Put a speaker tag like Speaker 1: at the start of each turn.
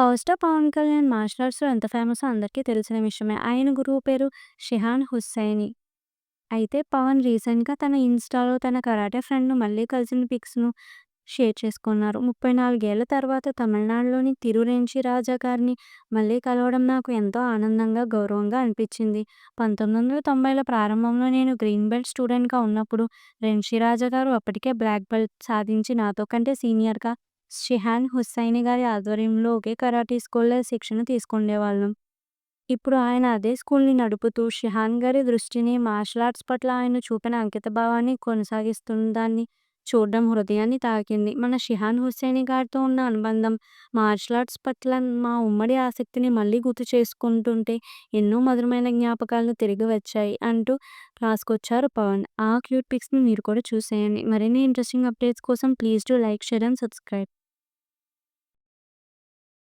Speaker 1: Power star Pawan Kalyan martial ఆర్ట్స్‌లో ఎంత famous అందరికీ తెలిసిన విషయమే. ఆయన గురువు పేరు షిహాన్ హుస్సైని. అయితే పవన్ రీసెంట్‌గా తన ఇన్‌స్టాలో తన కరాటే ఫ్రెండ్‌ను మళ్ళీ కలిసిన పిక్స్‌ను షేర్ చేసుకున్నారు. ముప్పై నాలుగేళ్ళ తర్వాత తమిళనాడులోని తిరురేంచి రాజా గారిని మళ్ళీ కలవడం నాకు ఎంతో ఆనందంగా, గౌరవంగా అనిపించింది. 1990ల ప్రారంభంలో నేను గ్రీన్ బెల్ట్ స్టూడెంట్‌గా ఉన్నప్పుడు రెన్షి రాజా గారు అప్పటికే బ్లాక్ బెల్ట్ సాధించి నాతో కంటే సీనియర్‌గా షిహాన్ హుస్సైని గారి ఆధ్వర్యంలో ఒకే కరాటే స్కూల్‌లో శిక్షణ తీసుకుండేవాళ్ళం. ఇప్పుడు ఆయన అదే స్కూల్‌ని నడుపుతూ షిహాన్ గారి దృష్టిని మార్షల్ ఆర్ట్స్ పట్ల ఆయన చూపిన అంకితభావాన్ని కొనసాగిస్తుందాన్ని చూడడం హృదయాన్ని తాకింది. మన షిహాన్ హుస్సేని గారితో ఉన్న అనుబంధం, మార్షల్ ఆర్ట్స్ పట్ల మా ఉమ్మడి ఆసక్తిని మళ్ళీ గుర్తు చేసుకుంటుంటే ఎన్నో మధురమైన జ్ఞాపకాలు తిరిగి వచ్చాయి అంటూ రాసుకొచ్చారు పవన్. ఆ క్యూట్ పిక్స్‌ని మీరు కూడా చూసేయండి. మరిన్ని ఇంట్రెస్టింగ్ అప్డేట్స్ కోసం please do like, share and subscribe.